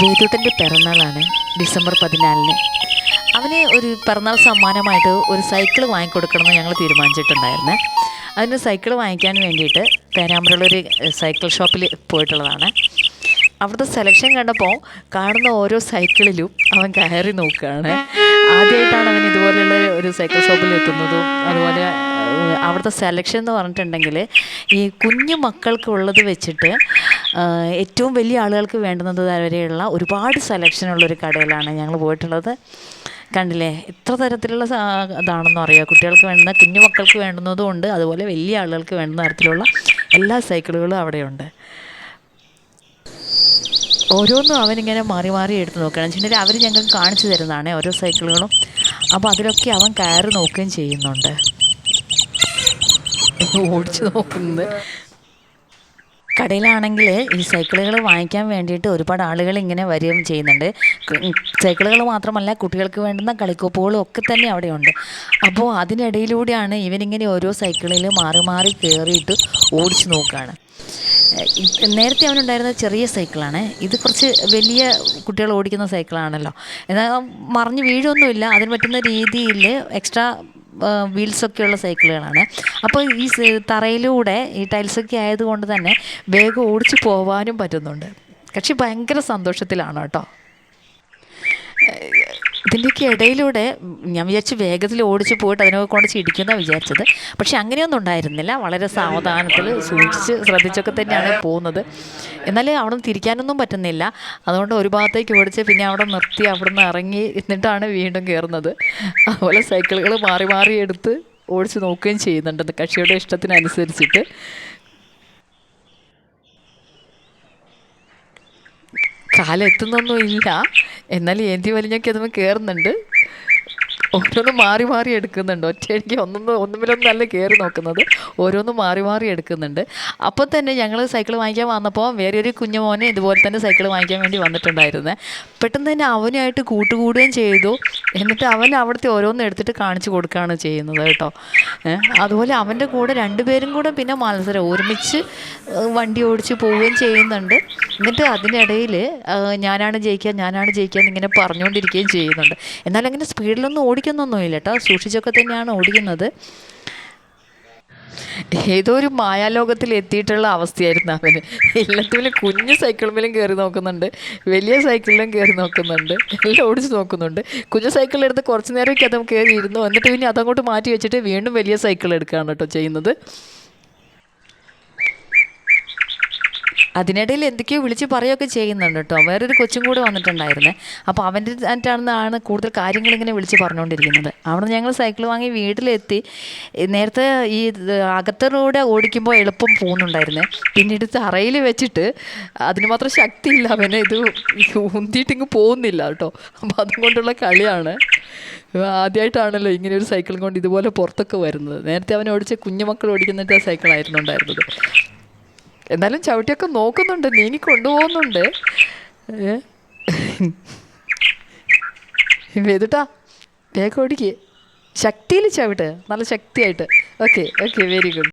വേദൂട്ടന്റെ പിറന്നാളാണ് December പതിനാലിന്. അവന് ഒരു പിറന്നാൾ സമ്മാനമായിട്ട് ഒരു സൈക്കിൾ വാങ്ങിക്കൊടുക്കണമെന്ന് ഞങ്ങൾ തീരുമാനിച്ചിട്ടുണ്ടായിരുന്നു. അതിന് സൈക്കിൾ വാങ്ങിക്കാൻ വേണ്ടിയിട്ട് പേരാമ്പ്രയുള്ളൊരു സൈക്കിൾ ഷോപ്പിൽ പോയിട്ടുള്ളതാണ്. അവിടുത്തെ സെലക്ഷൻ കണ്ടപ്പോൾ കാണുന്ന ഓരോ സൈക്കിളിലും അവൻ കയറി നോക്കുകയാണ്. ആദ്യമായിട്ടാണ് അവൻ ഇതുപോലെയുള്ള ഒരു സൈക്കിൾ ഷോപ്പിൽ എത്തുന്നതും അതുപോലെ അവിടുത്തെ സെലക്ഷൻ എന്ന് പറഞ്ഞിട്ടുണ്ടെങ്കിൽ ഈ കുഞ്ഞു മക്കൾക്കുള്ളത് വെച്ചിട്ട് ഏറ്റവും വലിയ ആളുകൾക്ക് വേണ്ടുന്നത് വരെയുള്ള ഒരുപാട് സെലക്ഷനുള്ള ഒരു കടയിലാണ് ഞങ്ങൾ പോയിട്ടുള്ളത്. കണ്ടില്ലേ? എത്ര തരത്തിലുള്ള ഇതാണെന്ന് അറിയാം. കുട്ടികൾക്ക് വേണ്ടുന്ന കുഞ്ഞു മക്കൾക്ക് വേണ്ടുന്നതും ഉണ്ട്. അതുപോലെ വലിയ ആളുകൾക്ക് വേണ്ടുന്ന തരത്തിലുള്ള എല്ലാ സൈക്കിളുകളും അവിടെയുണ്ട്. ഓരോന്നും അവനിങ്ങനെ മാറി മാറി എടുത്ത് നോക്കുകയാണ് വെച്ചിട്ടുണ്ടെങ്കിൽ അവർ ഞങ്ങൾക്ക് കാണിച്ചു തരുന്നതാണ് ഓരോ സൈക്കിളുകളും. അപ്പോൾ അതിലൊക്കെ അവൻ കയറി നോക്കുകയും ചെയ്യുന്നുണ്ട്. ഓടിച്ചു നോക്കുന്നത്. കടയിലാണെങ്കിൽ ഈ സൈക്കിളുകൾ വാങ്ങിക്കാൻ വേണ്ടിയിട്ട് ഒരുപാട് ആളുകൾ ഇങ്ങനെ വരികയും ചെയ്യുന്നുണ്ട്. സൈക്കിളുകൾ മാത്രമല്ല കുട്ടികൾക്ക് വേണ്ടുന്ന കളിക്കോപ്പുകളും ഒക്കെ തന്നെ അവിടെയുണ്ട്. അപ്പോൾ അതിനിടയിലൂടെയാണ് ഇവനിങ്ങനെ ഓരോ സൈക്കിളിൽ മാറി മാറി കയറിയിട്ട് ഓടിച്ചു നോക്കുകയാണ്. നേരത്തെ അവനുണ്ടായിരുന്ന ചെറിയ സൈക്കിളാണ്. ഇത് കുറച്ച് വലിയ കുട്ടികൾ ഓടിക്കുന്ന സൈക്കിളാണല്ലോ. എന്നാൽ മറിഞ്ഞ് വീഴൊന്നുമില്ല. അതിന് പറ്റുന്ന രീതിയിൽ എക്സ്ട്രാ വീൽസൊക്കെ ഉള്ള സൈക്കിളുകളാണ്. അപ്പോൾ ഈ തറയിലൂടെ ഈ ടൈൽസൊക്കെ ആയതുകൊണ്ട് തന്നെ വേഗം ഓടിച്ചു പോവാനും പറ്റുന്നുണ്ട്. കക്ഷി ഭയങ്കര സന്തോഷത്തിലാണ് കേട്ടോ. ഇതിന്റെയൊക്കെ ഇടയിലൂടെ ഞാൻ വിചാരിച്ചു വേഗത്തിൽ ഓടിച്ച് പോയിട്ട് അതിനൊക്കെ കൊണ്ട് ചിടിക്കുന്ന വിചാരിച്ചത്. പക്ഷെ അങ്ങനെയൊന്നും ഉണ്ടായിരുന്നില്ല. വളരെ സാവധാനത്തിൽ സൂക്ഷിച്ച് ശ്രദ്ധിച്ചൊക്കെ തന്നെയാണ് പോകുന്നത്. എന്നാൽ അവിടെ നിന്ന് തിരിക്കാനൊന്നും പറ്റുന്നില്ല. അതുകൊണ്ട് ഒരു ഭാഗത്തേക്ക് ഓടിച്ച് പിന്നെ അവിടെ നിർത്തി അവിടെ നിന്ന് ഇറങ്ങി എന്നിട്ടാണ് വീണ്ടും കയറുന്നത്. അതുപോലെ സൈക്കിളുകൾ മാറി മാറി എടുത്ത് ഓടിച്ച് നോക്കുകയും ചെയ്യുന്നുണ്ട്. കക്ഷിയുടെ ഇഷ്ടത്തിനനുസരിച്ചിട്ട്. കാലെത്തുന്നൊന്നും ഇല്ല. എന്നാൽ ഏന്തി വലിഞ്ഞൊക്കെ അതുമ്പോൾ കയറുന്നുണ്ട് ഓരോന്ന് മാറി മാറി എടുക്കുന്നുണ്ട്. ഒറ്റയടിക്ക് ഒന്നൊന്നും ഒന്നുമില്ലൊന്നും അല്ല കയറി നോക്കുന്നത്. ഓരോന്ന് മാറി മാറി എടുക്കുന്നുണ്ട്. അപ്പോൾ തന്നെ ഞങ്ങൾ സൈക്കിൾ വാങ്ങിക്കാൻ വന്നപ്പോൾ വേറെ ഒരു കുഞ്ഞുമോനെ ഇതുപോലെ തന്നെ സൈക്കിൾ വാങ്ങിക്കാൻ വേണ്ടി വന്നിട്ടുണ്ടായിരുന്നേ. പെട്ടെന്ന് തന്നെ അവനുമായിട്ട് കൂട്ടുകൂടുകയും ചെയ്തു. എന്നിട്ട് അവൻ അവിടുത്തെ ഓരോന്ന് എടുത്തിട്ട് കാണിച്ചു കൊടുക്കുകയാണ് ചെയ്യുന്നത് കേട്ടോ. അതുപോലെ അവന്റെ കൂടെ രണ്ടുപേരും കൂടെ പിന്നെ മത്സരം ഒരുമിച്ച് വണ്ടി ഓടിച്ച് പോവുകയും ചെയ്യുന്നുണ്ട്. എന്നിട്ട് അതിനിടയിൽ ഞാനാണ് ജയിക്കുക ഞാനാണ് ജയിക്കുക എന്നിങ്ങനെ പറഞ്ഞുകൊണ്ടിരിക്കുകയും ചെയ്യുന്നുണ്ട്. എന്നാൽ അങ്ങനെ സ്പീഡിലൊന്നും ഓടിക്കുന്നൊന്നുമില്ല കേട്ടോ. സൂക്ഷിച്ചൊക്കെ തന്നെയാണ് ഓടിക്കുന്നത്. ഏതോ ഒരു മായാലോകത്തിൽ എത്തിയിട്ടുള്ള അവസ്ഥയായിരുന്നു അവന്. എല്ലാത്തിലും കുഞ്ഞു സൈക്കിളിലും കയറി നോക്കുന്നുണ്ട്. വലിയ സൈക്കിളിലും കയറി നോക്കുന്നുണ്ട്. എല്ലാം ഓടിച്ച് നോക്കുന്നുണ്ട്. കുഞ്ഞു സൈക്കിൾ എടുത്ത് കുറച്ച് നേരമൊക്കെ അതും കയറി ഇരുന്നു എന്നിട്ട് പിന്നെ അതങ്ങോട്ട് മാറ്റി വെച്ചിട്ട് വീണ്ടും വലിയ സൈക്കിൾ എടുക്കുകയാണ് കേട്ടോ ചെയ്യുന്നത്. അതിനിടയിൽ എന്തൊക്കെയോ വിളിച്ച് പറയുകയൊക്കെ ചെയ്യുന്നുണ്ട് കേട്ടോ. വേറൊരു കൊച്ചും കൂടെ വന്നിട്ടുണ്ടായിരുന്നേ. അപ്പോൾ അവന്റെ ആയിട്ടാണ് കൂടുതൽ കാര്യങ്ങൾ ഇങ്ങനെ വിളിച്ച് പറഞ്ഞുകൊണ്ടിരിക്കുന്നത്. അവിടെ ഞങ്ങൾ സൈക്കിൾ വാങ്ങി വീട്ടിലെത്തി. നേരത്തെ ഈ ഇത് അകത്തൂടെ ഓടിക്കുമ്പോൾ എളുപ്പം പോകുന്നുണ്ടായിരുന്നേ. പിന്നീട് തറയിൽ വെച്ചിട്ട് അതിന് മാത്രം ശക്തിയില്ല. അവന് ഇത് ഉന്തിയിട്ടിങ്ങ് പോകുന്നില്ല കേട്ടോ. അപ്പോൾ അതുകൊണ്ടുള്ള കളിയാണ്. ആദ്യമായിട്ടാണല്ലോ ഇങ്ങനെ ഒരു സൈക്കിൾ കൊണ്ട് ഇതുപോലെ പുറത്തൊക്കെ വരുന്നത്. നേരത്തെ അവൻ ഓടിച്ച കുഞ്ഞുമക്കൾ ആ സൈക്കിളായിരുന്നു ഉണ്ടായിരുന്നത്. എന്നാലും ചവിട്ടിയൊക്കെ നോക്കുന്നുണ്ട് നീങ്ങി കൊണ്ടുപോകുന്നുണ്ട്? വേദുട്ടാ വേഗം ഓടിക്കേ. ശക്തിയിൽ ചവിട്ട് നല്ല ശക്തിയായിട്ട്. Okay okay very good.